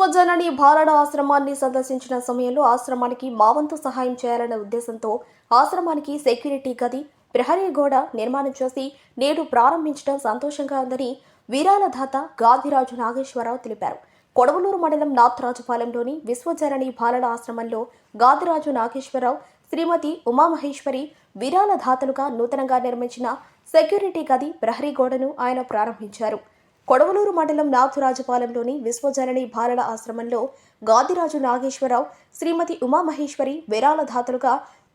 విశ్వజనని భారణ ఆశ్రమాన్ని సందర్శించిన సమయంలో ఆశ్రమానికి మావంతు సహాయం చేయాలనే ఉద్దేశంతో ఆశ్రమానికి సెక్యూరిటీ గది ప్రహరీ గోడ నిర్మాణం చేసి నేడు ప్రారంభించడం సంతోషంగా ఉందని వీరాలదాత గాదిరాజు నాగేశ్వరరావు తెలిపారు. కొడవలూరు మండలం నాథరాజుపాలెంలోని విశ్వజనని బాలల ఆశ్రమంలో గాదిరాజు నాగేశ్వరరావు శ్రీమతి ఉమామహేశ్వరి వీరాలదాతలుగా నూతనంగా నిర్మించిన సెక్యూరిటీ గది ప్రహరీ గోడను ఆయన ప్రారంభించారు. కొడవలూరు మండలం నాథురాజపాలెంలోని విశ్వజనని బాలల ఆశ్రమంలో గాదిరాజు నాగేశ్వరరావు శ్రీమతి ఉమామహేశ్వరి విరాళదాతలుగా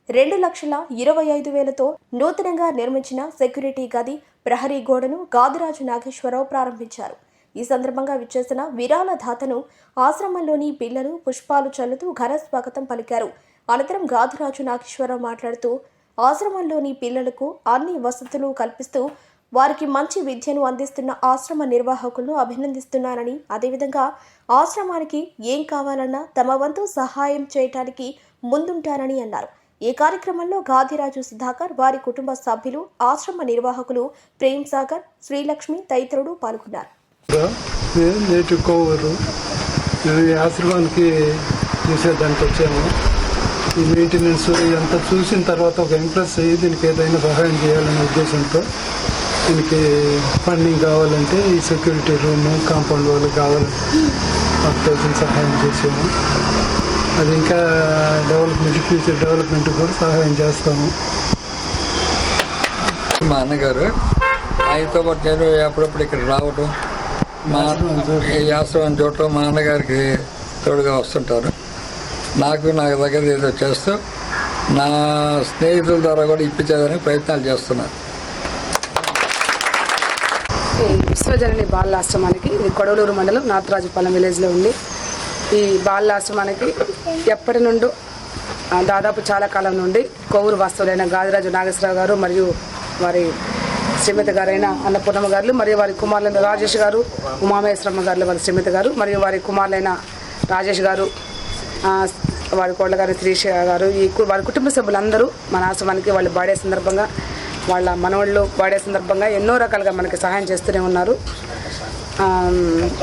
రెండు లక్షల ఇరవై ఐదు వేలతో నూతనంగా నిర్మించిన సెక్యూరిటీ గది ప్రహరీ గోడను గాదిరాజు నాగేశ్వరరావు ప్రారంభించారు. ఈ సందర్భంగా విచ్చేసిన విరాళదాతను ఆశ్రమంలోని పిల్లలు పుష్పాలు చల్లుతూ ఘన స్వాగతం పలికారు. అనంతరం గాదిరాజు నాగేశ్వరరావు మాట్లాడుతూ ఆశ్రమంలోని పిల్లలకు అన్ని వసతులు కల్పిస్తూ వారికి మంచి విద్యను అందిస్తున్న ఆశ్రమ నిర్వాహకులను అభినందిస్తున్నానని అదేవిధంగా ఆశ్రమానికి ఏం కావాలన్నా తమ వంతు సహాయం చేయటానికి ముందుంటారని అన్నారు. ఈ కార్యక్రమంలో గాదిరాజు సుధాకర్ వారి కుటుంబ సభ్యులు ఆశ్రమ నిర్వాహకులు ప్రేమ్ సాగర్ శ్రీలక్ష్మి తదితరులు పాల్గొన్నారు. నేను కోవూరు ఈ ఆశ్రమానికి చూసేదానికి వచ్చాము ఈ మెయింటెనెన్స్ ఇదంతా చూసిన తర్వాత ఒక ఇంప్రెస్ అయ్యి దీనికి ఏదైనా సహాయం చేయాలనే ఉద్దేశంతో దీనికి ఫండింగ్ కావాలంటే ఈ సెక్యూరిటీ రూమ్ కాంపౌండ్ వాళ్ళు కావాలి. మాకు తెలిసిన సహాయం చేసాము అది ఇంకా డెవలప్మెంట్ ఫ్యూచర్ డెవలప్మెంట్ కూడా సహాయం చేస్తాము. మా అన్నగారు ఆయనతో పాటు నేను అప్పుడప్పుడు ఇక్కడ రావటం మా ఆశ్రమం చూడటం మా అన్నగారికి తోడుగా వస్తుంటారు. నాకు నాకు దగ్గర ఏదో చేస్తూ నా స్నేహితుల ద్వారా కూడా ఇప్పించేదానికి ప్రయత్నాలు చేస్తున్నాను ఈ విశ్వజనని బాలాశ్రమానికి ఇది కొడవలూరు మండలం నాథరాజుపాలెం విలేజ్లో ఉంది. ఈ బాలాశ్రమానికి ఎప్పటి నుండో దాదాపు చాలా కాలం నుండి కొవ్వూరు వాస్తవులైన గాదిరాజు నాగేశ్వరరావు గారు మరియు వారి శ్రీమతి గారైన అన్నపూర్ణమ్మ గారు మరియు వారి కుమారులైన రాజేష్ గారు ఉమామేశ్వరమ్మ గారు వారి శ్రీమతి గారు మరియు వారి కుమారులైన రాజేష్ గారు వారి కోళ్ళ గారు శ్రీష గారు ఈ కు- వారి కుటుంబ సభ్యులందరూ మన ఆశ్రమానికి వాళ్ళు బాడే సందర్భంగా వాళ్ళ మనవాళ్ళు వాడే సందర్భంగా ఎన్నో రకాలుగా మనకి సహాయం చేస్తూనే ఉన్నారు.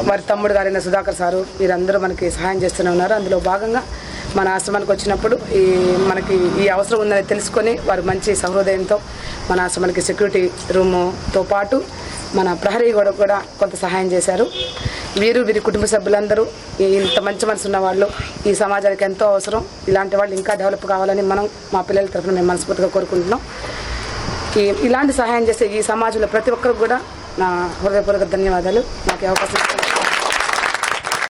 వారి తమ్ముడు గారైన సుధాకర్ సారు వీరందరూ మనకి సహాయం చేస్తూనే ఉన్నారు. అందులో భాగంగా మన ఆశ్రమానికి వచ్చినప్పుడు ఈ మనకి ఈ అవసరం ఉందని తెలుసుకొని వారు మంచి సహృదయంతో మన ఆశ్రమానికి సెక్యూరిటీ రూముతో పాటు మన ప్రహరీ గోడ కూడా కొంత సహాయం చేశారు. వీరు వీరి కుటుంబ సభ్యులందరూ ఇంత మంచి మనసు ఉన్న వాళ్ళు ఈ సమాజానికి ఎంతో అవసరం ఇలాంటి వాళ్ళు ఇంకా డెవలప్ కావాలని మనం మా పిల్లల తరఫున మేము మనస్ఫూర్తిగా కోరుకుంటున్నాం. ఈ ఇలాంటి సహాయం చేసే ఈ సమాజంలో ప్రతి ఒక్కరికి కూడా నా హృదయపూర్వక ధన్యవాదాలు. నాకు అవకాశం